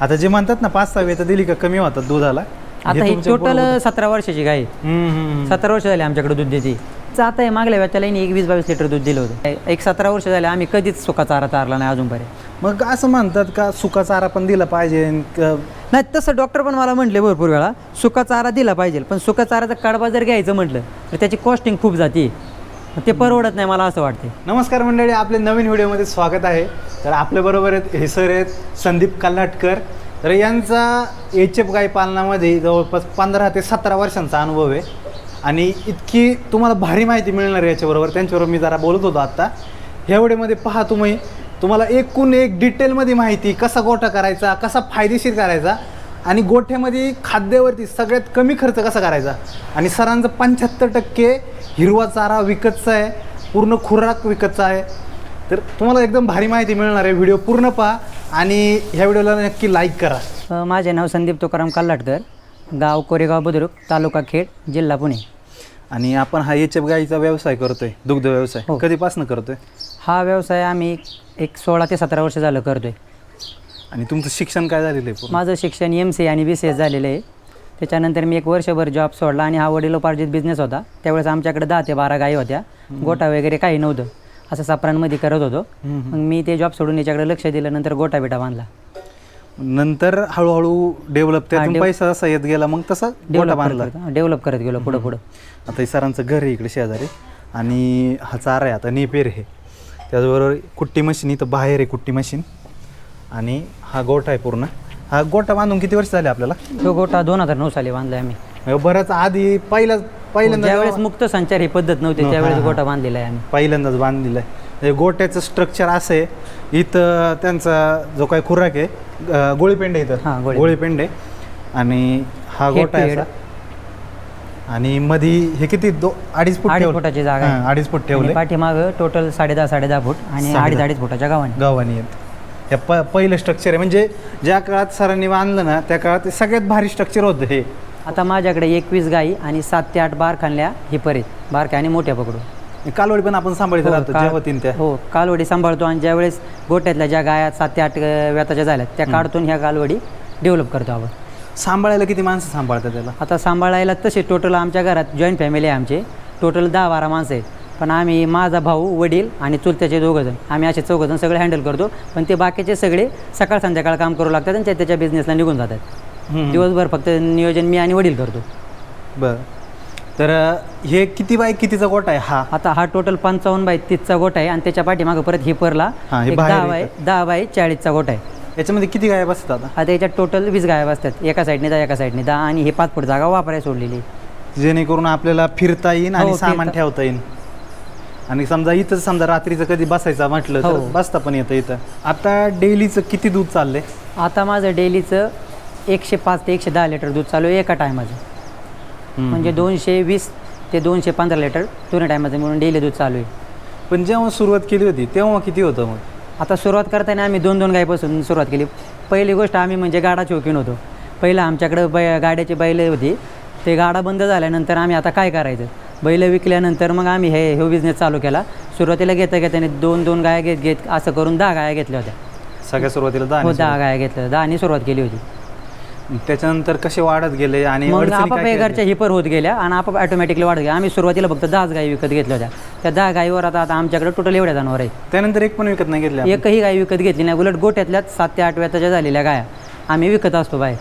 आता जे म्हणतात ना पाच सहा वेळ दिली का कमी होतात दुधाला? आता ही तुमच्या टोटल बरोबर- सतरा वर्षाची गाय. आहे. हम्म, हम्म, हम्म. सतरा वर्ष झाले आमच्याकडे दूध देते. आता हे मागल्या वेळेला त्याला एक वीस बावीस लिटर दूध दिलं होतं. एक सतरा वर्ष झाले आम्ही कधीच सुका चारा चारला नाही अजूनपर्यंत. मग असं म्हणतात का सुका चारा पण दिला पाहिजे? क- नाही तसं डॉक्टर पण मला म्हटले भरपूर वेळा सुका चारा दिला पाहिजे. पण सुका चाराचा कडबा जर घ्यायचं म्हटलं तर त्याची कॉस्टिंग खूप जाते. ते परवडत नाही मला असं वाटते नमस्कार मंडळी आपले नवीन व्हिडिओमध्ये स्वागत आहे. तर आपल्याबरोबर आहेत हे सर आहेत संदीप कल्लाटकर तर यांचा एच एफ गाय पालनामध्ये जवळपास पंधरा ते सतरा वर्षांचा अनुभव आहे. आणि इतकी तुम्हाला भारी माहिती मिळणार आहे याच्याबरोबर. त्यांच्याबरोबर मी जरा बोलत होतो आत्ता ह्या व्हिडिओमध्ये पहा तुम्ही. तुम्हाला एकूण एक डिटेलमध्ये माहिती कसा गोठा करायचा कसा फायदेशीर करायचा आणि गोठ्यामध्ये खाद्यावरती सगळ्यात कमी खर्च कसा करायचा? आणि सरांचं पंच्याहत्तर टक्के हिरवा चारा विकतचा आहे पूर्ण खुराक विकतचा आहे. तर तुम्हाला एकदम भारी माहिती मिळणार आहे. व्हिडिओ पूर्ण पहा आणि ह्या व्हिडिओला नक्की लाईक करा. माझे नाव संदीप तुकाराम कल्लाटकर गाव कोरेगाव बुद्रुक तालुका खेड जिल्हा पुणे. आणि आपण हा एच एफ गाईचा व्यवसाय करतोय दुग्ध व्यवसाय. हो. कधीपासून करतोय? हा व्यवसाय आम्ही एक सोळा ते सतरा वर्ष झालं करतोय. आणि तुमचं शिक्षण काय झालेलं आहे? माझं शिक्षण एम सी आणि बी सी एस झालेलं आहे. त्याच्यानंतर मी एक वर्षभर जॉब सोडला आणि हा वडिलोपार्जित बिझनेस होता. त्यावेळेस आमच्याकडे दहा ते बारा गायी होत्या. गोटा वगैरे काही नव्हतं. असं सापरांमध्ये करत होतो. मग मी ते जॉब सोडून याच्याकडे लक्ष दिलं नंतर गोटा बिटा बांधला. नंतर हळूहळू डेव्हलप त्यातून पैसा जसा येत गेला मग तसा गोटा डेव्हलप बांधला. डेव्हलप करत गेलो पुढं पुढं. आता हे सरांचं घर आहे इकडे शेजारी. आणि हा चारा आहे आता नेपेर आहे. त्याचबरोबर कुट्टी मशीन इथं बाहेर आहे कुट्टी मशीन. आणि हा गोठा आहे पूर्ण. हा गोठा बांधून किती वर्ष झाले आपल्याला? तो गोटा दोन हजार नऊ साली बांधला आम्ही. म्हणजे बऱ्याच आधी पहिला पहिल्यांदा ज्यावेळेस मुक्त संचार ही पद्धत नव्हती नव्ह- त्यावेळेस. गोटा बांधलेला आहे आम्ही. पहिल्यांदाच बांधलेलं आहे. म्हणजे गोट्याचं स्ट्रक्चर असं आहे इथं त्यांचा जो काही खुराक आहे अं, गोळीपेंड आहे हा, इथं गोळीपेंड. गोळीपेंड. आहे आणि हा Head गोटा आहे असा. आणि मधी हे किती दो अडीच फूट अडीच ठेवलं. फुटाची जागा आहे. हां, अडीच फूट ठेवले. पाठीमागं टोटल साडे दहा साडे दहा फूट आणि साडेदहा. अडीच अडीच फुटाच्या गावाने. गावानी येत. हे प पहिलं स्ट्रक्चर आहे. म्हणजे ज्या काळात सरांनी बांधलं ना त्या काळात ते सगळ्यात भारी स्ट्रक्चर होतं हे. आता माझ्याकडे एकवीस गाई आणि सात ते आठ बार खाल्ल्या ही परीत बारक्या आणि मोठ्या पकडू कालवडी पण आपण सांभाळत हो, राहतो काल- जेव्हा तीन त्या. हो कालवडी सांभाळतो आणि ज्यावेळेस गोट्यातल्या ज्या गाया सात ते आठ अ, व्याताच्या झाल्यात त्या काढतून ह्या कालवडी डेव्हलप करतो आपण. सांभाळायला किती माणसं सांभाळतात त्याला? आता सांभाळायला तसे टोटल आमच्या घरात जॉईंट फॅमिली आहे आमचे. टोटल दहा बारा माणसं आहेत. पण आम्ही माझा भाऊ वडील आणि चुलत्याचे दोघंजण आम्ही असे चौघंजण सगळे हँडल करतो. पण ते बाकीचे सगळे सकाळ संध्याकाळ काम करू लागतात आणि त्या त्याच्या बिझनेसला निघून जातात. दिवसभर फक्त नियोजन मी आणि वडील करतो. बरं. तर हे किती बाय कितीचा गोटा आहे? हा. आता हा टोटल पंचावन्न बाय तीसचा गोट आहे आणि त्याच्या पाठीमागं परत हा, हे बाहेर दहा बाय दहा बाय चाळीसचा गोट आहे. याच्यामध्ये किती गाय बसतात आता? याच्यात टोटल वीस गाया बसतात एका साईडने दहा एका साईडने दहा आणि हे पाच फूट जागा वापरायला सोडलेली जेणेकरून आपल्याला फिरता येईल आणि हो, सामान फिरता- ठेवता येईल. आणि समजा इथं समजा रात्रीचं कधी बसायचं म्हटलं तर हो. बसता पण येतं इथं. आता डेलीचं किती दूध चाललंय? आता माझं डेलीचं एकशे पाच ते एकशे दहा लिटर दूध चालू आहे एका टायमाचं. म्हणजे दोनशे वीस ते दोनशे पंधरा लिटर दोन्ही टायमाचं म्हणून डेली दूध चालू आहे. पण जेव्हा सुरुवात केली होती तेव्हा किती होतं मग? आता सुरुवात करताना आम्ही दोन दोन गायपासून सुरुवात केली. पहिली गोष्ट आम्ही म्हणजे गाडा चौकीन होतो. पहिलं आमच्याकडं बै गाड्याची बैल होती. ते गाडा बंद झाल्यानंतर आम्ही आता काय करायचं? बैल विकल्यानंतर मग आम्ही हे हे बिझनेस चालू केला. सुरुवातीला घेता घेताने दोन दोन गाया घेत घेत असं करून दहा गाया घेतल्या होत्या. सगळ्या सुरुवातीला दहा हो दहा गाया घेतल्या. दहानी सुरुवात केली होती. त्याच्यानंतर कसे वाढत गेले आणि मग अडचणी आपाप काय घरच्या हिपर होत गेल्या आणि आपाप ऑटोमॅटिकली वाढत गेल्या आम्ही सुरुवातीला फक्त दहाच गाई विकत घेतल्या होत्या. त्या दहा गाईवर आता आता आमच्याकडे टोटल एवढ्या जनावर आहेत. केलं? त्यानंतर एक पण विकत नाही घेतले आपण? एकही गाय विकत घेतली नाही. उलट गोट्यातल्याच सात ते आठ व्याताच्या झालेल्या गाया आम्ही विकत असतो बाय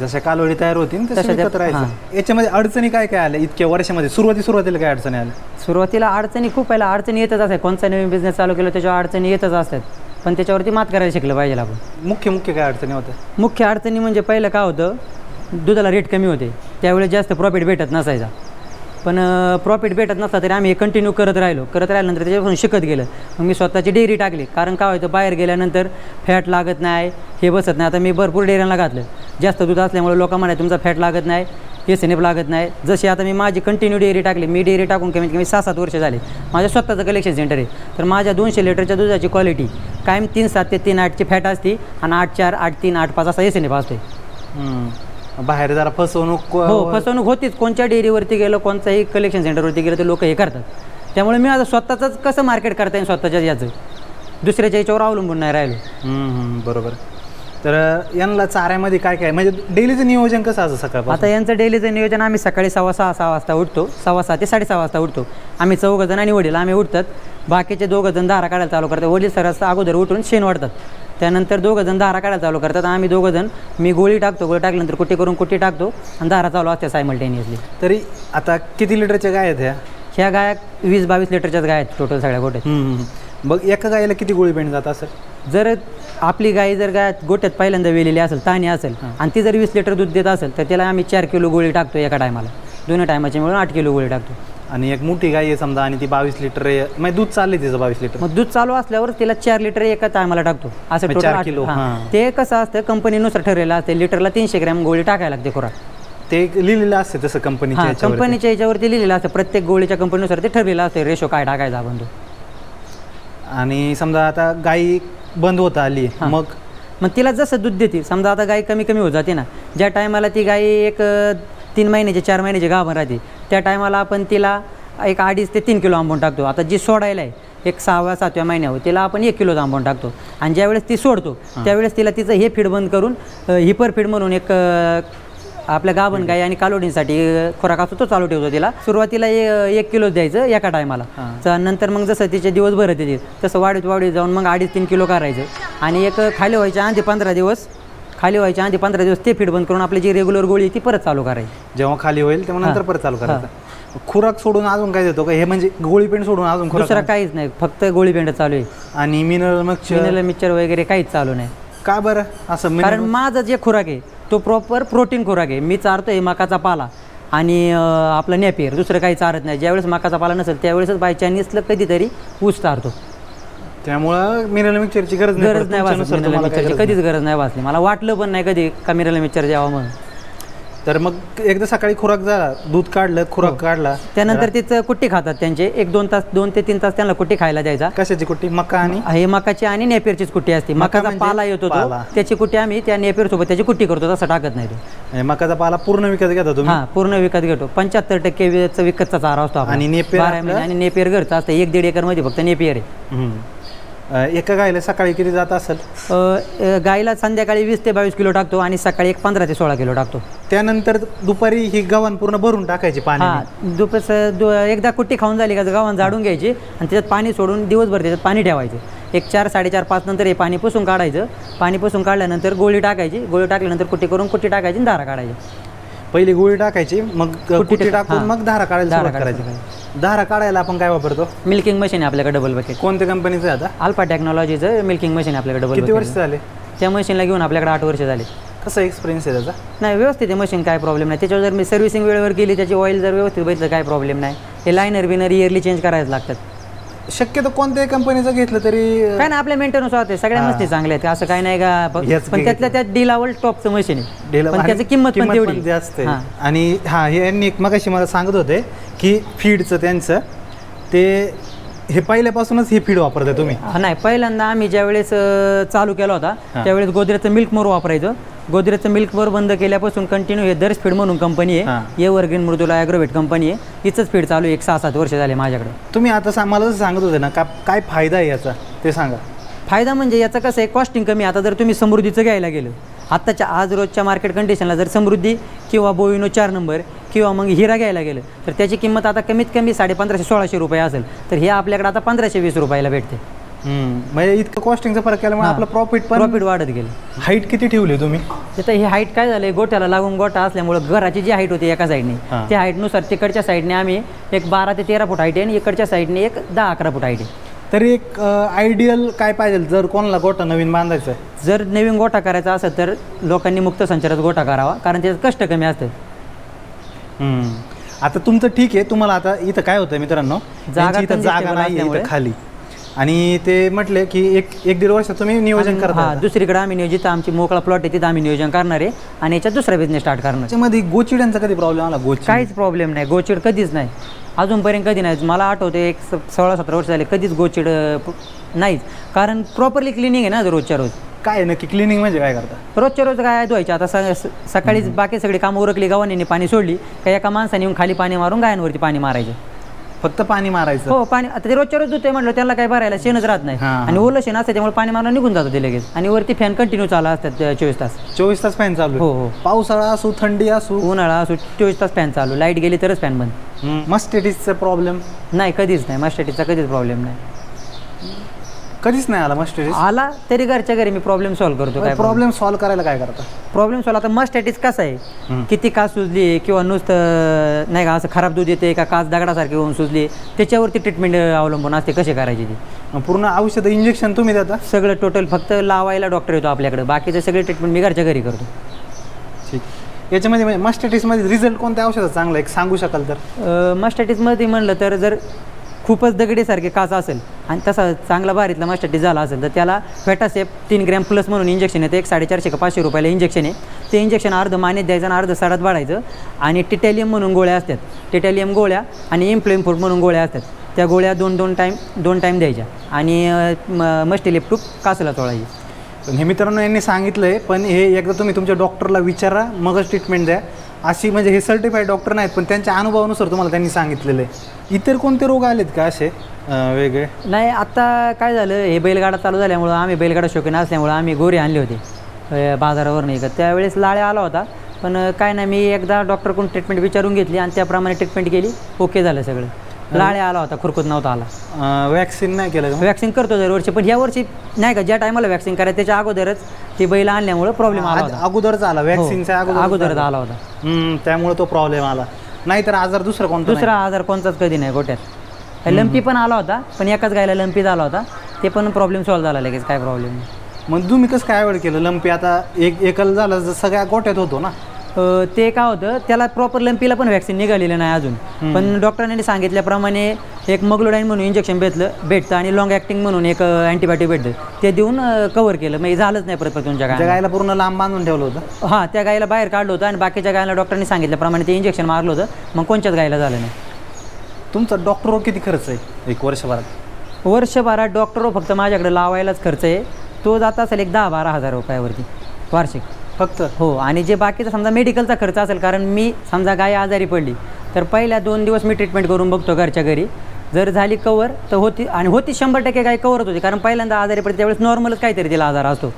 जशा कालवडी तयार होती तसं तशा त्या- विकत राहायचं याच्यामध्ये अडचणी काय काय आल्या? इतक्या वर्षामध्ये सुरुवाती सुरुवातीला काय अडचणी आल्या? सुरुवातीला अडचणी खूप पहिला अडचणी येतच असतात कोणता नवीन बिझनेस चालू केलं त्याच्यावर अडचणी येतच असतात. पण त्याच्यावरती मात करायला शिकलं पाहिजे आपण. मुख्य मुख्य काय अडचणी होत्या? मुख्य अडचणी म्हणजे पहिलं काय होतं? दुधाला रेट कमी होते. त्यावेळेस जास्त प्रॉफिट भेटत नसायचा. पण प्रॉफिट भेटत नसता तरी आम्ही कंटिन्यू करत राहिलो. करत राहिल्यानंतर त्याच्यापासून शिकत गेलं. मग मी स्वतःची डेअरी टाकली. कारण काय व्हायचं बाहेर गेल्यानंतर फॅट लागत नाही हे बसत नाही. आता मी भरपूर डेअऱ्यांना घातलं. जास्त दूध असल्यामुळे लोक म्हणाले तुमचा फॅट लागत नाही एस एन एफ लागत नाही. जशी आता मी माझी कंटिन्यू डेअरी टाकली मी डेअरी टाकून कमीत कमी सहा सात वर्ष झाले. माझ्या स्वतःचं कलेक्शन सेंटर आहे. तर माझ्या दोनशे लिटरच्या दुधाची क्वालिटी कायम तीन सात ते तीन आठची फॅट असते आणि आठ चार आठ तीन आठ पाच असा एस एन एफ असतो बाहेर जरा फसवणूक हो फसवणूक होतीच. कोणत्या डेअरीवरती गेलं कोणत्याही कलेक्शन सेंटरवरती गेलं तर लोक हे करतात. त्यामुळे मी आता स्वतःचंच कसं मार्केट करता येईल स्वतःच्या याचं? दुसऱ्याच्या याच्यावर अवलंबून नाही राहिलो. बरोबर. तर यांना चाऱ्यामध्ये काय काय? म्हणजे डेलीचं नियोजन कसं असं सकाळपासून? आता यांचं डेलीचं नियोजन आम्ही सकाळी सव्वा सहा सहा वाजता उठतो. सव्वा सहा ते साडेसहा वाजता उठतो. आम्ही चौघं जण आणि वडील. आम्ही उठतात. बाकीचे दोघं जण धारा काढायला चालू करतात. वडील सरस अगोदर उठून शेण वाढतात. त्यानंतर दोघं जण धारा काढायला चालू करतात. आम्ही दोघं जण मी गोळी टाकतो गोळी टाकल्यानंतर कुट्टी करून कुट्टी टाकतो आणि धारा चालू असते सायमल्टेनियसली तरी आता किती लिटरच्या गाय आहेत ह्या? ह्या गाया वीस बावीस लिटरच्याच गाय आहेत टोटल सगळ्या गोट्यात. बघ एका गायला किती गोळी पेंट जात असेल? जर आपली गाय जर गाय गोट्यात पहिल्यांदा वेलेली असेल ताणी असेल आणि ती जर वीस लिटर दूध देत असेल तर त्याला आम्ही चार किलो गोळी टाकतो एका टायमाला दोन्ही टायमाचे मिळून आठ किलो गोळी टाकतो. आणि एक मोठी गाय आहे समजा आणि ती बावीस लिटर आहे. म्हणजे दूध चालले तिचं बावीस लिटर. मग दूध चालू असल्यावर तिला चार लिटर एका टायमाला टाकतो. असं total चार आठ- किलो, हां. हां. ते कसं असतं कंपनीनुसार ठरलेलं असते. लिटरला तीनशे ग्रॅम गोळी टाकायला लागते खुराक ते एक लिहिलेलं असते तसं कंपनीच्या हां याच्यावरती. कंपनीच्या याच्यावरती लिहिलेलं असतं. प्रत्येक गोळीच्या कंपनीनुसार ते ठरलेलं असते. रेशो काय टाकायचा आपण तो. आणि समजा आता गाई बंद होत आली हां. मग? मग तिला जसं दूध देते समजा आता गाय कमी कमी होत जाते ना. ज्या टायमाला ती गाय एक अ, तीन महिन्याचे चार महिन्याचे गाभण राहते त्या टायमाला आपण तिला एक अडीच ते तीन किलो आंबवून टाकतो. आता जी सोडायला आहे एक सहाव्या सातव्या महिन्यावर तिला आपण एक किलो आंबवून टाकतो. आणि ज्यावेळेस ती सोडतो त्यावेळेस तिला तिचं हे फीड बंद करून हिपर फीड म्हणून एक आपल्या गाभण गाय आणि कालोडींसाठी खुराक असतो तो चालू ठेवतो तिला. सुरुवातीला एक किलो द्यायचं एका टायमाला. तर नंतर मग जसं तिचे दिवस भरत येते तसं वाढीत वाढीत जाऊन मग अडीच तीन किलो करायचं. आणि एक खाली व्हायच्या आधी पंधरा दिवस खाली व्हायच्या आधी पंधरा दिवस ते फीड बंद करून आपली जी रेग्युलर गोळी ती परत चालू करायची. जेव्हा खाली होईल तेव्हा नंतर. परत चालू करायचं. खुराक सोडून अजून काय देतो का? हे म्हणजे गोळी पेंट सोडून अजून दुसरा काहीच नाही. फक्त गोळी पेंड चालू आहे. आणि मिनरल मग मिनरल मिक्सचर वगैरे काहीच चालू नाही. का बरं? असं कारण माझं जे खुराक आहे तो प्रॉपर प्रोटीन खुराक आहे. मी चारतोय मकाचा पाला. आणि आपलं नेपियर दुसरं काही चारत नाही. ज्यावेळेस मकाचा पाला नसेल त्यावेळेसच बाय चायनीजला कधीतरी ऊस चारतो. त्यामुळं मिनरल मिक्सरची गरज नाही गरज. नाही वाचली तुमच्यानुसार मिनरल तुम्हाला काय मिक्सरची गरज नाही. कधीच गरज नाही वाचली. मला वाटलं पण नाही कधी का मिनरल मिक्सर द्यावा म्हणून. तर मग एकदा सकाळी खुराक झाला दूध काढलं खुराक हो. काढला. त्यानंतर तिचं कुट्टी खातात त्यांचे. एक दोन तास दोन ते तीन तास त्यांना कुट्टी खायला द्यायचा. कशाची कुट्टी? मका आणि? हे मकाची आणि नेपियरचीच कुट्टी असते. मका मकाचा म्हणजे पाला येतो तो. पाला. त्याची कुट्टी आम्ही त्या नेपियर सोबत त्याची कुट्टी करतो तसं टाकत नाही तो. म्हणजे मकाचा पाला पूर्ण विकत घेता तुम्ही? हा पूर्ण विकत घेतो. पंच्याहत्तर टक्के वेळेचा विकतचा चारा असतो आपला. आणि नेपियर बारा आपलं? महिने आणि नेपियर घरचा असतं. एक दीड एकरमध्ये फक्त नेपियर आहे. हम्म. एका गायला सकाळी किती जात असेल? अ, अ, गाईला संध्याकाळी वीस ते बावीस किलो टाकतो आणि सकाळी एक पंधरा ते सोळा किलो टाकतो. त्यानंतर दुपारी ही गव्हाण पूर्ण भरून टाकायची पाणी दुपार दु एकदा कुट्टी खाऊन झाली का गावात झाडून घ्यायची आणि त्याच्यात पाणी सोडून दिवसभर त्याच्यात पाणी ठेवायचं. एक चार साडेचार पाच नंतर हे पाणी पुसून काढायचं. पाणी पुसून काढल्यानंतर गोळी टाकायची. गोळी टाकल्यानंतर कुट्टी करून कुट्टी टाकायची आणि धारा काढायची. पहिली गोळी टाकायची मग टाक- टाकून हां. मग धारा काढायला धारा सुरुवात काढायला करायची. धारा काढायला आपण काय वापरतो? मिल्किंग मशीन आहे आपल्याकडे डबल बकेट कोणत्या कंपनीचं आहे आता? अल्फा टेक्नॉलॉजीचं मिल्किंग मशीन आहे आपल्याकडे डबल किती वर्ष झाले? त्या मशीनला घेऊन आपल्याकडे आठ वर्ष झाले. कसा एक्सपिरियन्स आहे त्याचा? नाही व्यवस्थित आहे मशीन काय प्रॉब्लेम नाही. त्याच्यावर जर मी सर्व्हिसिंग वेळेवर केली त्याची ऑइल जर व्यवस्थित बघितलं काय प्रॉब्लेम नाही. हे लायनर बिनर इयरली चेंज करायला लागतात. शक्यतो कोणत्याही कंपनीचं घेतलं तरी काय ना आपल्या मेंटेनन्स होते. सगळ्या. मस्ती चांगल्या आहेत. असं काय नाही का पण त्यातल्या त्यात डी लेवल टॉपचं मशीन आहे. पण त्याची किंमत पण तेवढी जास्त आहे. हां. आणि हा हे यांनी एक मगाशी मला सांगत होते की फीडचं त्यांचं ते हे पहिल्यापासूनच हे फीड वापरताय तुम्ही? हा, नाही पहिल्यांदा आम्ही ज्यावेळेस अं, चालू केला होता. त्यावेळेस गोदरेजचं मिल्क मोर वापरायचं. गोदरेजचं मिल्क मोर बंद केल्यापासून कंटिन्यू हे दर्श फीड म्हणून कंपनी. आहे. ये वर्गिन मृदुला ॲग्रोवेट कंपनी आहे. हिचंच फीड चालू आहे एक सहा सात वर्ष झाले माझ्याकडे. तुम्ही आता सा- मला जसं सांगत होते ना का काय फायदा आहे याचा? ते सांगा. फायदा म्हणजे याचं कसं आहे कॉस्टिंग कमी आता जर तुम्ही समृद्धीचं घ्यायला गेलं आत्ताच्या आज रोजच्या मार्केट कंडिशनला जर समृद्धी किंवा बोईनो चार नंबर किंवा मग हिरा घ्यायला गेलं तर त्याची किंमत आता कमीत कमी साडे पंधराशे सोळाशे रुपये असेल तर हे आपल्याकडे आता पंधराशे वीस रुपयाला भेटते. म्हणजे इतकं कॉस्टिंगचा फरक केल्यामुळे आपलं प्रॉफिट प्रॉफिट वाढत गेलं. हाईट किती ठेवली तुम्ही? तिथं ही हाईट काय झालं गोट्याला लागून गोटा असल्यामुळं घराची जी हाईट होती एका साईडने हां. त्या हाईटनुसार तिकडच्या साईडने आम्ही एक बारा ते तेरा फूट हाईट आहे आणि इकडच्या साईडने एक दहा अकरा फूट हाईट आहे. तरी एक आयडियल काय पाहिजे? जर कोणाला गोटा नवीन बांधायचा आहे? जर नवीन गोठा करायचा असेल तर लोकांनी मुक्त संचारात गोठा करावा कारण त्याच्यात कष्ट कमी असतं हम्म. आता तुमचं ठीक आहे. तुम्हाला आता इथं काय होतं मित्रांनो? जागा यांची इथं congested जागा नाही खाली. आणि ते म्हटले की एक एक दीड वर्ष तुम्ही नियोजन करता. हा दुसरीकडे आम्ही नियोजित आमची मोकळा प्लॉट आहे तिथं आम्ही नियोजन करणार आहे आणि याच्यात दुसरा बिझनेस स्टार्ट करणार त्याच्यामध्ये गोचिड्यांचा कधी प्रॉब्लेम आला? गोचिड. काहीच प्रॉब्लेम नाही. गोचिड कधीच नाही. अजूनपर्यंत कधी नाही. मला आठवते एक स- सोळा सतरा वर्ष झाले कधीच गोचिड अं, प- नाहीच. कारण प्रॉपरली क्लिनिंग आहे ना रोजच्या रोज. काय नक्की? क्लिनिंग म्हणजे काय करता? रोजच्या रोज काय धुवायचे? आता स- स- सकाळीच बाकी सगळी कामं उरकली गव्हाणीने पाणी सोडली. का एका माणसाने येऊन खाली पाणी मारून गायांवरती पाणी मारायचं? फक्त पाणी मारायचं. हो पाणी आता ते रोजच्या रोज धुते म्हटलं त्याला काय भरायला शेणच राहत नाही. हा, हा. आणि ओलं शेण असतं त्यामुळे पाणी मारलं निघून जातं ते लगेच. आणि वरती फॅन कंटिन्यू चालू असतात अं, चोवीस तास. चोवीस तास फॅन चालू हो आहे. हो पावसाळा असू थंडी असू. उन्हाळा असो चोवीस तास फॅन चालू. लाइट गेली तरच फॅन बंद. मस्टेटिसचा प्रॉब्लेम नाही कधीच नाही. मास्टॅटिसचा कधीच प्रॉब्लेम नाही. कधीच नाही आला मस्टेटिस आला तरी घरच्या घरी मी प्रॉब्लेम सॉल्व्ह करतो काय प्रॉब्लेम सॉल्व्ह करायला काय करता? प्रॉब्लेम सॉल्व आता मस्टॅटिस कसं आहे. किती कास सुजली किंवा नुसतं नाही का असं खराब दूध येते का कास दगडासारखी होऊन सुजली त्याच्यावरती ट्रीटमेंट अवलंबून असते कशी करायची ती? पूर्ण औषध इंजेक्शन तुम्ही देता? सगळं टोटल फक्त लावायला डॉक्टर येतो आपल्याकडे बाकीचे सगळे ट्रीटमेंट मी घरच्या घरी करतो. ठीक. याच्यामध्ये मस्टेटिसमध्ये रिझल्ट कोणत्या औषधाचा चांगला आहे? सांगू शकाल तर? मस्टॅटिसमध्ये म्हणलं तर जर खूपच दगडीसारखे काचा असेल आणि तसा चांगला भारीतला मास्टरटी झाला असेल तर त्याला फेटासेप तीन ग्रॅम प्लस म्हणून इंजेक्शन येतं. एक साडेचारशे का पाचशे रुपयाला इंजेक्शन आहे. ते इंजेक्शन अर्ध मानेत द्यायचं आणि अर्ध सडात वाढायचं. आणि टिटॅलियम म्हणून गोळ्या असतात. टिटॅलियम गोळ्या आणि इम्प्लेमफूट म्हणून गोळ्या असतात. त्या गोळ्या दोन दोन टाईम दोन टाईम द्यायच्या. आणि मस्टिलेपटूप कासला चोळायची. पण हे मित्रांनो यांनी सांगितलं आहे पण हे एकदा तुम्ही तुमच्या डॉक्टरला विचारा मगच ट्रीटमेंट द्या. अशी म्हणजे हे सर्टिफाईड डॉक्टर नाहीत पण त्यांच्या अनुभवानुसार तुम्हाला त्यांनी सांगितलेलं आहे. इतर कोणते रोग आलेत का असे अं, वेगळे? नाही आता काय झालं हे बैलगाडा चालू झाल्यामुळं आम्ही बैलगाडा शौकीन असल्यामुळं आम्ही गोरे आणले होते अ, बाजारावर नाही का त्यावेळेस लाळ्या आला होता पण काय नाही मी एकदा डॉक्टरकडून ट्रीटमेंट विचारून घेतली आणि त्याप्रमाणे ट्रीटमेंट केली ओके झालं सगळं. लाळ्या आला होता खुरकूत नव्हता आला. वॅक्सिन नाही केलं का वॅक्सिन करतो दरवर्षी पण ह्या वर्षी नाही का ज्या टायमाला वॅक्सिन करायचं त्याच्या अगोदरच ती बैल आणल्यामुळं प्रॉब्लेम आला होता. अगोदरच आला हो, वॅक्सिनच्या अगोदर अगोदरच आला. होता. त्यामुळे तो प्रॉब्लेम आला. नाहीतर आजार दुसरा कोणता दुसरा आजार कोणताच कधी नाही गोट्यात. लंपी पण आला होता पण एकाच गायला लंपी झाला होता. ते पण प्रॉब्लेम सॉल्व्ह झाला लगेच काय प्रॉब्लेम नाही. मग तुम्ही कसं काय आवड केलं? लंपी आता एक एकल झालं सगळ्या गोट्यात होतो ना? ते काय होतं त्याला प्रॉपर लंपीला पण वॅक्सिन निघालेलं नाही अजून. पण डॉक्टरांनी सांगितल्याप्रमाणे एक मग्लोडाईन म्हणून इंजेक्शन भेटलं भेटतं आणि लॉंग ॲक्टिंग म्हणून एक अँटीबायोटिक भेटतं ते देऊन कव्हर केलं. हे झालंच नाही परत तुमच्या काय गायला. पूर्ण लांब बांधून ठेवलं होतं? हां त्या गायला बाहेर काढलं होतं आणि बाकीच्या गायला डॉक्टरांनी सांगितल्याप्रमाणे ते इंजेक्शन मारलं होतं. मग कोणत्याच गायला झालं नाही. तुमचा डॉक्टर किती खर्च आहे? एक वर्षभरात? वर्षभरात डॉक्टर फक्त माझ्याकडे लावायलाच खर्च आहे. तो जात असेल एक दहा बारा हजार रुपयावरती वार्षिक. फक्त. हो आणि जे बाकीचा समजा मेडिकलचा खर्च असेल कारण मी समजा गाय आजारी पडली तर पहिल्या दोन दिवस मी ट्रीटमेंट करून बघतो घरच्या घरी. जर झाली कवर तर होती आणि होती शंभर टक्के गाय कवरच होती कारण पहिल्यांदा आजारी पडते त्यावेळेस नॉर्मलच काहीतरी तिला आजार असतो.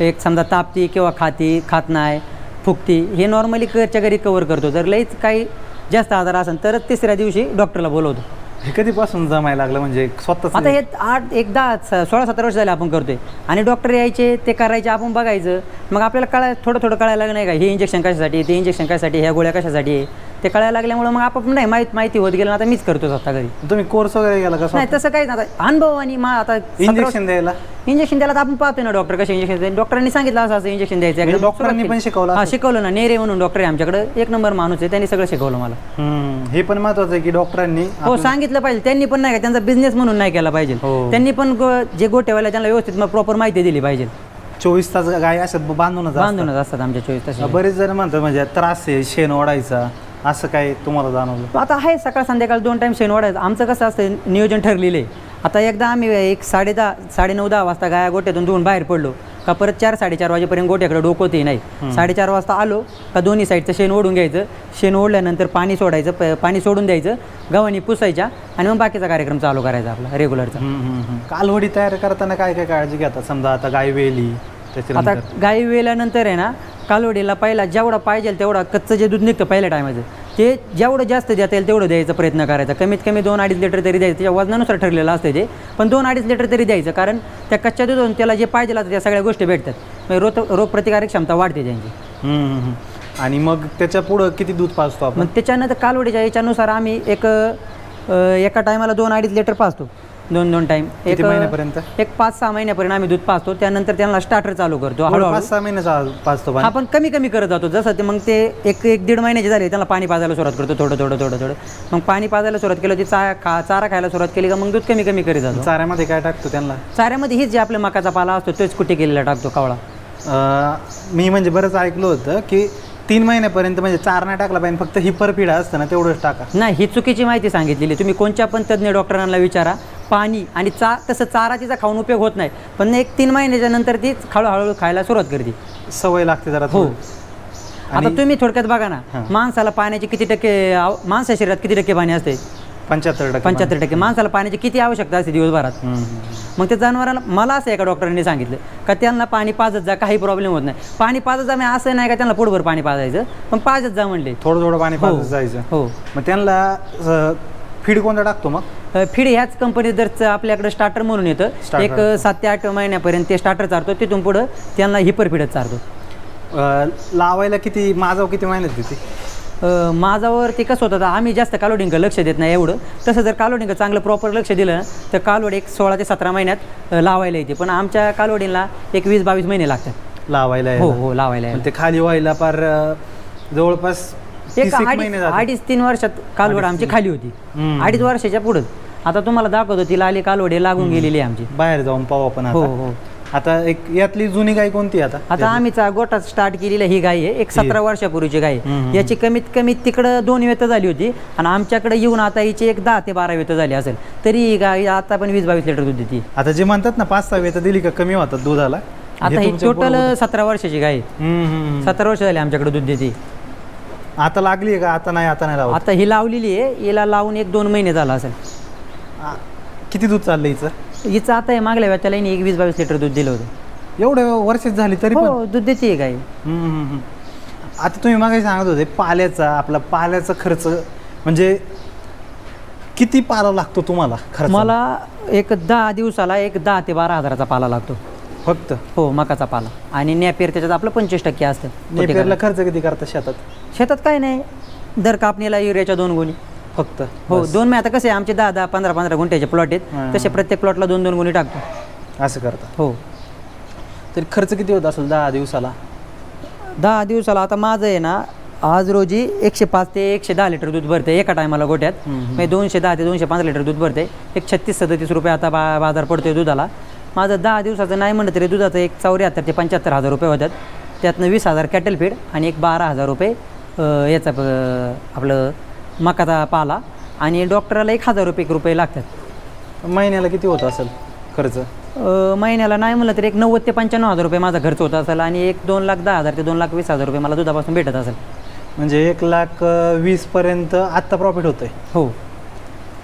एक समजा तापती किंवा खाती खात नाही फुकती हे नॉर्मली घरच्या घरी कवर करतो. जर लईच काही जास्त आजार असेल तरच तिसऱ्या दिवशी डॉक्टरला बोलवतो. हे कधीपासून जमायला लागलं? म्हणजे स्वतःच आता हे आठ एक दहा स- सोळा सतरा वर्ष झाले आपण करतोय. आणि डॉक्टर यायचे ते करायचे आपण बघायचं. मग आपल्याला कळाय थोडं थोडं कळायला लागलं नाही का हे इंजेक्शन कशासाठी ते इंजेक्शन कशासाठी ह्या गोळ्या कशासाठी? आहे ते कळायला लागल्यामुळे मग आपण नाही माहीत माहिती होत गेलं आता मीच करतो स्वतः घरी. तुम्ही कोर्स वगैरे गेला का नाही तसं नाही आता अनुभव आणि मा आता इंजेक्शन द्यायला? इंजेक्शन द्यायला तर आपण पाहतोय ना डॉक्टर कसे इंजेक्शन द्यायचे. डॉक्टरांनी सांगितलं असं असं इंजेक्शन द्यायचं. म्हणजे एकदम डॉक्टरांनी सुरुवात पण केली. शिकवलं हा? शिकवलं ना. नेरे म्हणून डॉक्टर आहे आमच्याकडे. एक नंबर माणूस आहे. त्यांनी सगळं शिकवलं मला. हम्म, हे पण महत्वाचं आहे की डॉक्टरांनी हो सांगितलं पाहिजे. त्यांनी पण नाही का त्यांचा बिझनेस म्हणून नाही केला पाहिजे. हो. त्यांनी पण गो- जे गोटेवाले त्यांना व्यवस्थित प्रॉपर माहिती दिली पाहिजे. चोवीस तास गाय असं बांधूनच असतात. बांधूनच असतात. आमच्या चोवीस तास बरेच जण म्हणतात म्हणजे त्रास आहे शेण ओढायचा. असं काय तुम्हाला जाणवलं? आता आहे सकाळ संध्याकाळ दोन टाईम शेण वाढायचं आमचं कसं असतं नियोजन ठरलेलं आहे. आता एकदा आम्ही एक साडे दहा साडे नऊ दहा वाजता गाया गोट्यातून धुवून बाहेर पडलो का परत चार साडेचार वाजेपर्यंत गोट्याकडे डोकवते नाही. साडेचार वाजता आलो का दोन्ही साईडचं शेण ओढून घ्यायचं. शेण ओढल्यानंतर पाणी सोडायचं प- पाणी सोडून द्यायचं गव्हाणी पुसायच्या आणि मग बाकीचा कार्यक्रम चालू करायचा आपला रेग्युलरचा. कालवडी तयार करताना काय काय काळजी घेतात समजा आता गाय वेली आता गाई वेल्यानंतर आहे ना कालोडीला पहिला जेवढा पाहिजे तेवढा कच्चं जे दूध निघतं पहिल्या टायमाचं ते जेवढं जास्त देता येईल तेवढं द्यायचा प्रयत्न करायचा. कमीत कमी दोन अडीच लिटर तरी द्यायचं. त्याच्या वजनानुसार ठरलेलं असतं ते. पण दोन अडीच लिटर तरी द्यायचं. कारण त्या कच्च्या दुधातून त्याला जे पाहिजे असतं त्या सगळ्या गोष्टी भेटतात. म्हणजे रोग रोगप्रतिकारक क्षमता वाढते त्यांची. आणि मग त्याच्या पुढं किती दूध पाजतो आपण? मग त्याच्यानंतर कालवडीच्या याच्यानुसार आम्ही एक एका टायमाला दोन अडीच लिटर पाजतो. दोन दोन टाईम किती महिन्यापर्यंत? एक पाच सहा महिन्यापर्यंत आम्ही दूध पाजतो. त्यानंतर त्यांना स्टार्टर चालू करतो हळूहळू. पाच सहा महिन्याचा पाणी? आपण कमी कमी करत जातो. जसं ते मग ते एक एक दीड महिन्याचे झाले त्याला पाणी पाजायला सुरुवात करतो थोडं थोडं थोडं थोडं. मग पाणी पाजायला सुरुवात केलं ती चा खा चारा खायला सुरुवात केली का मग दूध कमी कमी करीत जातो. चाऱ्यामध्ये काय टाकतो त्यांना? चाऱ्यामध्ये हीच जे आपल्या मकाचा पाला असतो तोच कुठे केलेला टाकतो कावळा? मी म्हणजे बरंच ऐकलं होतं की तीन महिन्यापर्यंत म्हणजे चार नाही टाकला पाहिजे फक्त हिपर पिढा असतं ना तेवढंच टाका. नाही ही चुकीची माहिती सांगितलेली. तुम्ही कोणत्या पण तज्ज्ञ डॉक्टरांना विचारा. पाणी आणि चा तसं चारा तिचा खाऊन उपयोग होत नाही. पण एक तीन महिन्याच्या नंतर ती हळूहळू खायला सुरुवात करते. सवय लागते जरा हो. आता तुम्ही थोडक्यात बघा ना. माणसाला पाण्याचे किती टक्के आव- माणसा शरीरात किती टक्के पाणी असते? पंच्याहत्तर टक्के पंच्याहत्तर टक्के माणसाला पाण्याची किती आवश्यकता असते दिवसभरात. मग त्या जनावराला मला असं एका डॉक्टरांनी सांगितलं का त्यांना पाणी पाजत जा काही प्रॉब्लेम होत नाही. पाणी पाजत जा म्हणजे असं नाही का त्यांना पोटभर पाणी पाजायचं पण पाजत जा म्हणले. थोडं थोडं पाणी हो. पाजत जायचं. हो. मग त्यांना फीड कोणता टाकतो मग? अ, फीड ह्याच कंपनीत जर आपल्याकडे स्टार्टर म्हणून येतं. Starter. एक अ, सात ते आठ महिन्यापर्यंत ते स्टार्टर चारतो तिथून पुढं त्यांना हिपर फीडच चारतो. अं, लावायला किती माझाव किती महिन्यात देते? अ, माझावर ते कसं होतं आम्ही जास्त कालोडिंग लक्ष देत नाही एवढं. तसं जर कालोडिंग चांगलं प्रॉपर लक्ष दिलं तर कालवड एक सोळा ते सतरा महिन्यात लावायला येते. पण आमच्या कालवडीला एक वीस बावीस महिने लागतात. लावायला हो. हो लावायला. ते खाली व्हायला पार अं, जवळपास एक अडीच. अडीच तीन वर्षात कालवड आमची खाली होती. अडीच वर्षाच्या पुढं. आता तुम्हाला दाखवतो ती लाली कालवडी लागून गेलेली आहे आमची. बाहेर जाऊन पाहू आपण हो हो. आता एक यातली जुनी गाय कोणती आता? आता आम्ही चा- गोठा स्टार्ट केलेली ही गाय आहे. एक सतरा वर्षापूर्वीची गाय. आहे. याची कमीत कमी तिकडं दोन वेत झाली होती आणि आमच्याकडे येऊन आता हिची एक दहा ते बारा वेत झाली असेल. तरी ही गाय आता पण वीस बावीस लिटर दूध देते. आता जे म्हणतात ना पाच सहा वेळ दिली का कमी होतात दुधाला? आता हे तुमच्या टोटल बरोबर. सतरा वर्षाची गाय आहे. हम्म, हम्म, हम्म. सतरा वर्ष झाली आमच्याकडे दूध देते. आता लागली का? आता नाही आता नाही लावत? आता ही लावलेली आहे. हिला लावून एक दोन महिने झाला असेल. आ, किती दूध चाललं हिचं? हिचं आता हे मागल्या वेळच्या लाईनी एक वीस बावीस लिटर दूध दिलं होतं. एवढ्या वर्षात झाली तरी पण. हो दूध देते गाय हम्म, हम्म, हम्म. आता तुम्ही मागे सांगत होते पाल्याचा आपला पाल्याचा खर्च म्हणजे किती पाला लागतो तुम्हाला खर्च? मला एक दहा दिवसाला एक दहा ते बारा हजाराचा पाला लागतो. फक्त? हो मकाचा पाला. आणि नॅपियर त्याच्यात आपलं पंचवीस टक्के असतं. नेपेरला खर्च किती करता शेतात? शेतात काय नाही. दर कापणीला युरियाच्या दोन गोणी. फक्त. हो बस. दोन मे आता कसे आहे, आमचे दहा दहा पंधरा पंधरा गुंठ्याचे प्लॉट आहेत. तसे प्रत्येक प्लॉटला दोन दोन गुणी टाकतो. असं करता. हो. तरी खर्च किती होत असेल दहा दिवसाला? दहा दिवसाला आता माझं आहे ना आज रोजी एकशे पाच ते एकशे दहा लिटर दूध भरते एका टायमाला गोट्यात. म्हणजे दोनशे दहा ते दोनशे पाच लिटर दूध भरते एक छत्तीस सदतीस रुपये आता बा बाजार पडतोय दुधाला. माझं दहा दिवसाचं नाही म्हणलं तरी दुधाचं एक चौऱ्याहत्तर ते पंच्याहत्तर हजार रुपये होतात. त्यातनं वीस हजार कॅटल फीड आणि एक बारा हजार रुपये अं, याचा प- आपलं मकाचा पाला आणि डॉक्टराला एक हजार रुपये एक रुपये लागतात. महिन्याला किती होत असेल खर्च? अ, महिन्याला नाही म्हणलं तर एक नव्वद ते पंच्याण्णव हजार रुपये माझा खर्च होत असेल आणि एक दोन लाख दहा हजार ते दोन लाख वीस हजार रुपये मला दुधापासून भेटत असेल. म्हणजे एक लाख अं, वीस पर्यंत आत्ता प्रॉफिट होतंय. हो.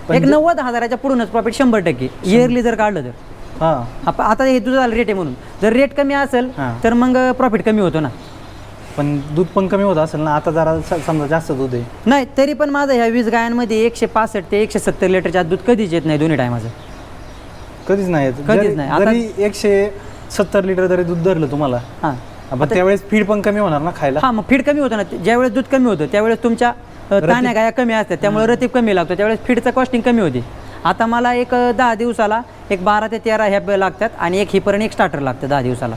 पण एक नव्वद हजाराच्या पुढूनच प्रॉफिट शंभर टक्के. इयरली जर काढलं तर. हां. आप- आता हे दुधाला रेट आहे म्हणून. जर रेट कमी असेल हां. तर मग प्रॉफिट कमी होतो ना. पण दूध पण कमी होत असेल ना आता जरा स- समजा जास्त दूध आहे. नाही तरी पण माझं ह्या वीस गायांमध्ये एकशे पासष्ट ते एकशे सत्तर लिटरच्या आत दूध कधीच येत नाही दोन्ही टायमाचं. कधीच नाही येत. कधीच जरी- नाही. आता- जरी एकशे सत्तर लिटर जरी दूध धरलं तुम्हाला हां. त्यावेळेस फीड पण कमी होणार ना खायला? हां मग फीड कमी होतं ना. ज्यावेळेस दूध कमी होतं त्यावेळेस तुमच्या अ, ताण्या गाया कमी असतात त्यामुळे रतीब कमी लागतो. त्यावेळेस फीडचं कॉस्टिंग कमी होते. आता मला एक अ, दहा दिवसाला एक बारा ते तेरा ह्या लागतात आणि एक हिपर्यंत एक स्टार्टर लागतं दहा दिवसाला.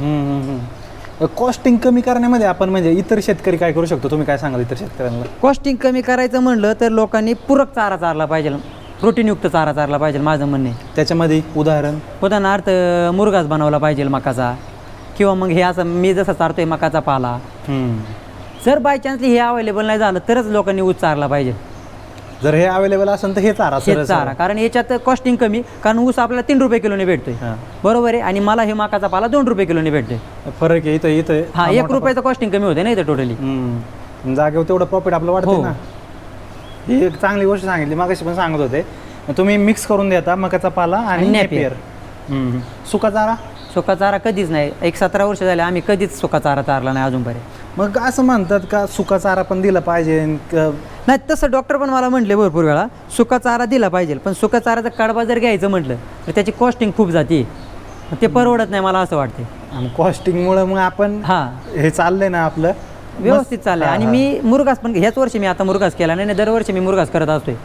कॉस्टिंग कमी करण्यामध्ये आपण म्हणजे इतर शेतकरी काय करू शकतो? तुम्ही काय सांगाल इतर शेतकऱ्यांना? कॉस्टिंग कमी करायचं म्हणलं तर लोकांनी पूरक चारा चारला पाहिजे. प्रोटीनयुक्त चारा चारला पाहिजे माझं म्हणणे. त्याच्यामध्ये उदाहरण? उदाहरणार्थ अ, मुरगास बनवला पाहिजे मकाचा. किंवा मग हे असं मी जसं चारतोय मकाचा पाला. जर बाय चान्सली हे अवेलेबल नाही झालं तरच लोकांनी ऊस चारला पाहिजे. जर हे अवेलेबल असेल तर हे चारा हे सरळ चारा. कारण याच्यात कॉस्टिंग कमी कारण ऊस आपल्याला तीन रुपये किलोने भेटतोय. हां. बरोबर आहे? आणि मला हे मकाचा पाला दोन रुपये किलोने भेटतोय. फरक आहे इथं इथं. हा एक रुपयाचं कॉस्टिंग कमी होते ना इथं टोटली हम्म. जागेवर तेवढं प्रॉफिट आपलं वाढतं हो. ना. ही एक चांगली गोष्ट सांगितली मागाशी पण सांगत होते. तुम्ही मिक्स करून देता मकाचा पाला आणि आणि नेपियर. सुका चारा? सुका चारा कधीच नाही. एक सतरा वर्ष झाले आम्ही कधीच सुका चारा चारला नाही अजूनपर्यंत. मग असं म्हणतात का सुका चारा पण दिला पाहिजे? क- नाही तसं डॉक्टर पण मला म्हटले भरपूर वेळा सुका चारा दिला पाहिजे पण सुका चाराचा कडबा जर घ्यायचं म्हटलं तर त्याची कॉस्टिंग खूप जाते. ते परवडत नाही मला असं वाटते आणि कॉस्टिंगमुळे मग आपण हां. हे चाललंय ना आपलं. व्यवस्थित चाललंय. आणि. मी मुरगास पण ह्याच वर्षी मी आता मुरगास केला नाही नाही, दरवर्षी मी मुरगास करत असतोय.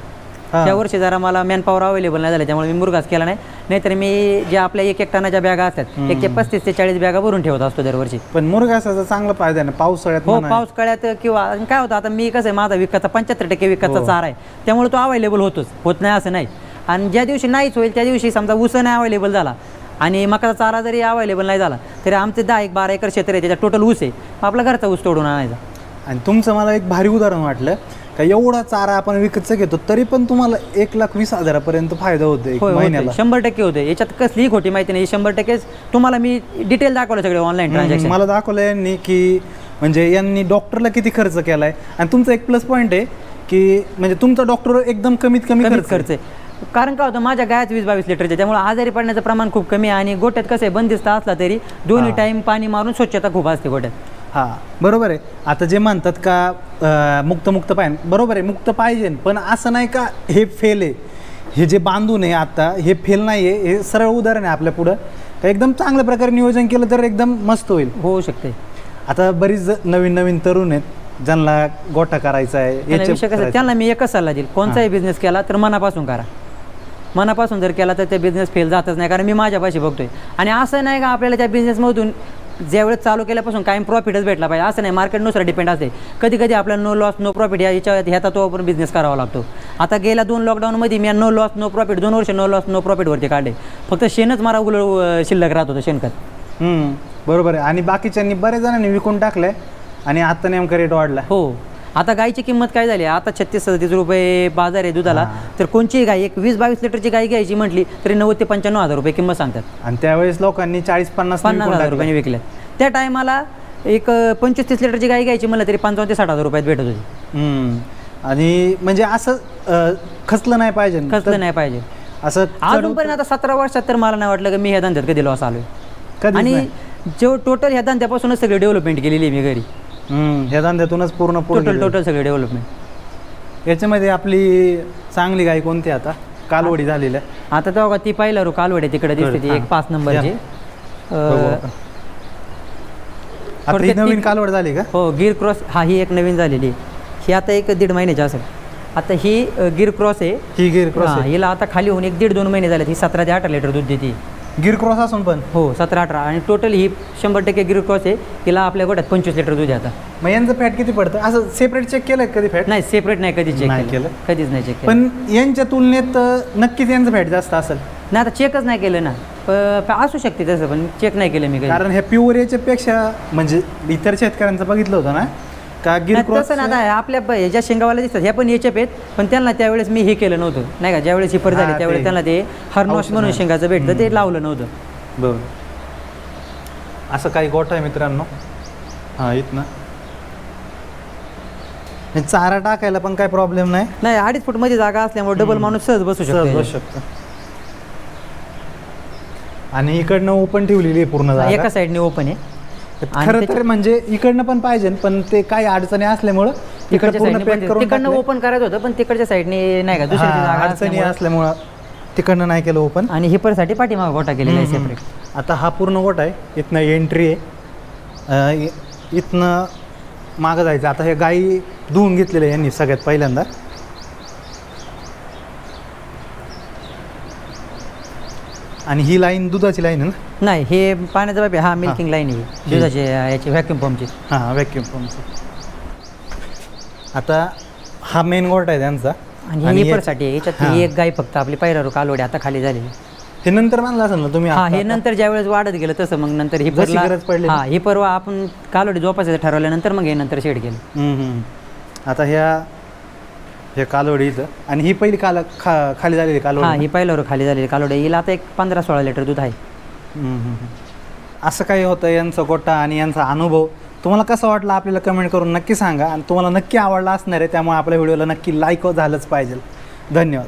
हा. त्या वर्षी जरा मला मॅनपॉवर अवेलेबल नाही झालं त्यामुळे मी मुरगास केला नाही. नाहीतर मी ज्या आपल्या एक एक टनाच्या बॅगा असतात एक ते पस्तीस ते चाळीस बॅगा भरून ठेवत असतो दरवर्षी. पण मुरगासाचा चांगला फायदा आहे ना पावसाळ्यात हो म्हणा. पाऊस कळ्यात किंवा आणि काय होतं आता मी कसं आहे माझा विकाचा पंच्याहत्तर टक्के विकाचा हो. चारा आहे. त्यामुळे तो अवेलेबल होतोच होत नाही असं नाही. आणि ज्या दिवशी नाहीच होईल त्या दिवशी समजा ऊस नाही अवेलेबल झाला आणि मकाचा चारा जरी अवेलेबल नाही झाला तरी आमचे दहा एक बारा एकर क्षेत्र आहे त्याच्यात टोटल ऊस आहे. मग आपला घरचा ऊस तोडून आणायचा. आणि तुमचं मला एक भारी उदाहरण वाटलं. का एवढा चारा आपण विकतचा घेतो तरी पण तुम्हाला एक लाख वीस हजारापर्यंत फायदा होतो होय होते. महिन्याला. शंभर टक्के होते याच्यात कसलीही खोटी माहिती नाही. शंभर टक्केच तुम्हाला मी डिटेल दाखवलं सगळे ऑनलाईन हम्म, ट्रान्झॅक्शन मला दाखवलं यांनी की म्हणजे यांनी डॉक्टरला किती खर्च केलाय. आणि तुमचा एक प्लस पॉईंट आहे की म्हणजे तुमचा डॉक्टर एकदम कमीत कमी खर्च खर्च आहे. कारण काय होतं माझ्या गायात वीस बावीस लिटरचे त्यामुळे आजारी पडण्याचं प्रमाण खूप कमी आहे आणि गोट्यात कसं आहे बंदिस्त असला तरी दोन्ही. टाईम पाणी मारून स्वच्छता खूप असते गोट्यात. हां बरोबर आहे. आता जे म्हणतात का मुक्त मुक्त पाहिजे बरोबर आहे मुक्त पाहिजे. पण असं नाही का हे फेल आहे. हे जे बांधून आहे आता हे फेल नाही आहे हे सरळ उदाहरण आहे आपल्या पुढं. का एकदम चांगल्या प्रकारे नियोजन केलं तर एकदम मस्त होईल. होऊ शकते आता बरीच नवीन नवीन तरुण आहेत ज्यांना गोठा करायचा आहे त्यांना मी एकच सल्ला देईल. कोणताही बिझनेस केला तर मनापासून करा. मनापासून जर केला तर ते बिझनेस फेल जातच नाही कारण मी माझ्यापाशी बघतोय. आणि असं नाही का आपल्याला त्या बिझनेसमधून ज्यावेळेस चालू केल्यापासून कायम प्रॉफिटच भेटला पाहिजे. असं नाही मार्केटनुसार डिपेंड असते. कधी कधी आपल्याला नो लॉस नो प्रॉफिट या याच्या ह्या तत्वावर बिझनेस करावा लागतो. आता गेल्या दोन लॉकडाऊनमध्ये मी नो लॉस नो प्रॉफिट दोन वर्ष नो लॉस नो प्रॉफिटवरती काढले. फक्त शेणच मला उलट शिल्लक राहत होतं शेणखत. बरोबर आहे. आणि बाकीच्यांनी बरेच जणांनी विकून टाकलंय आणि आता नेमका रेट वाढला हो. आता गाईची किंमत काय झाली? आता छत्तीस सदतीस रुपये बाजार आहे दुधाला. तर कोणचीही गाय एक वीस बावीस लिटरची गाय घ्यायची म्हटली तरी नव्वद ते पंच्याण्णव हजार रुपये किंमत सांगतात. आणि त्यावेळेस लोकांनी चाळीस पन्नास पन्नास हजार रुपयांनी विकल्या त्या टायमाला एक पंचवीस तीस लिटरची गाय घ्यायची म्हणलं तरी पंचावन्न ते साठ हजार रुपयात भेटत होती. आणि म्हणजे असं खचलं नाही पाहिजे खचलं नाही पाहिजे. असं अजूनपर्यंत आता सतरा वर्षात तर मला नाही वाटलं की मी ह्या धंद्यात कधी लॉस आलोय. कधीच आणि. जो टोटल ह्या धंद्यापासूनच सगळी डेव्हलपमेंट केलेली आहे मी घरी. हम्म, ह्या धंद्यातूनच पूर्ण पूर्ण टोटल टोटल सगळी डेव्हलपमेंट याच्यामध्ये आपली चांगली गाय कोणती आता कालवडी झालेली आहे आता तेव्हा ती पाहिलं रो कालवडे तिकडे दिसते ती हां. एक पाच नंबरची या. बघू अं, आपण. आता ही थोडक्यात नवीन ती- कालवड झाली का हो गिर क्रॉस हा ही एक नवीन झालेली आहे. ही आता एक दीड महिन्याची असेल आता ही अ, गिर क्रॉस आहे ही गिर क्रॉस हा, आहे. हिला आता खाली होऊन एक दीड दोन महिने झाले ही सतरा ते अठरा लिटर दूध देते गिर क्रॉस असून पण? हो सतरा अठरा. आणि टोटल ही शंभर टक्के गिर क्रॉस आहे. हिला आपल्या गोट्यात पंचवीस लिटर दूध आता. मग यांचं फॅट किती पडतं? असं सेपरेट चेक केलंय का कधी फॅट नाही सेपरेट नाही कधीच चेक नाही केलं. केलं? कधीच नाही चेक केलं. पण यांच्या तुलनेत नक्कीच यांचं फॅट जास्त असेल. नाही आता चेकच नाही केलं ना. प- असू शकते तसं पण चेक नाही केलं मी कधी. कारण ह्या प्युअर याच्यापेक्षा म्हणजे इतर शेतकऱ्यांचं बघितलं होतं ना का गिर नाही, क्रॉस तसं ना आता आपल्या ब- ह्या ज्या शेंगावाला दिसतात ह्या पण याच्या आहेत पण त्यांना त्यावेळेस मी हे केलं नव्हतं. नाही का ज्यावेळेस ही फर हा, झाली त्यावेळेस त्यांना ते हरनॉश म्हणून. शेंगाचं भेटतं ते लावलं नव्हतं. बरोबर असं काही गोठा आहे मित्रांनो? हां इथनं आणि चारा टाकायला पण काही प्रॉब्लेम नाही? नाही अडीच फूटमध्ये जागा असल्यामुळे डबल माणूस सहज बसू सहज शकतो बसू शकतो. आणि इकडनं ओपन ठेवलेली आहे पूर्ण एका साईडने ओपन आहे. खरं तर म्हणजे इकडनं पण पाहिजे पण ते काही अडचणी असल्यामुळं इकडे तिकडच्या पूर्ण साईडने पॅक पण- करून तिकडनं टाकलंय. ओपन करायचं होतं पण तिकडच्या साईडने नाही का दुसऱ्या हां, जागा अडचणी असल्यामुळं. असल्यामुळं तिकडनं नाही केलं ओपन आणि हिपरसाठी पाठीमाग गोटा केलेला आहे सेपरेट. आता हा पूर्ण गोट आहे इथनं एंट्री आहे अं, इ- इथनं मागं जायचं आता हे गाई धुवून घेतलेले यांनी सगळ्यात पहिल्यांदा आणि ही लाईन दुधाची लाईन आहे ना? नाही हे पाण्याचा पाईप आहे. हा मिल्किंग लाईन आहे. दुधाची याची व्हॅक्युम पंपची हां व्हॅक्युम पंपचं आता हा मेन गोट आहे त्यांचा. आणि हे आहे. याच्यात हां. ही एक गाय फक्त आपली पायरारू कालवडी आता खाली झालेली हे नंतर मानलं असेल ना तुम्ही हा आता- हे नंतर ज्या वेळेस वाढत गेलं तसं मग नंतर हिपरला गरज पडली. हा ही परवा आपण कालवडी जोपासायचं ठरवल्यानंतर मग हे नंतर शेड केलं. हम्म, हम्म. आता ह्या हे कालवडी इथं. आणि ही पहिली काल खा खाली झालेली हा कालवडी ही पायलावर खाली झालेली कालवडी. हिला आता एक पंधरा सोळा लिटर दूध आहे. हम्म, हम्म, हम्म. असं काही होतं यांचा गोटा आणि यांचा अनुभव? तुम्हाला कसं वाटलं आपल्याला कमेंट करून नक्की सांगा. आणि तुम्हाला नक्की आवडला असणार आहे त्यामुळे आपल्या व्हिडिओला नक्की लाईक झालंच पाहिजे. धन्यवाद.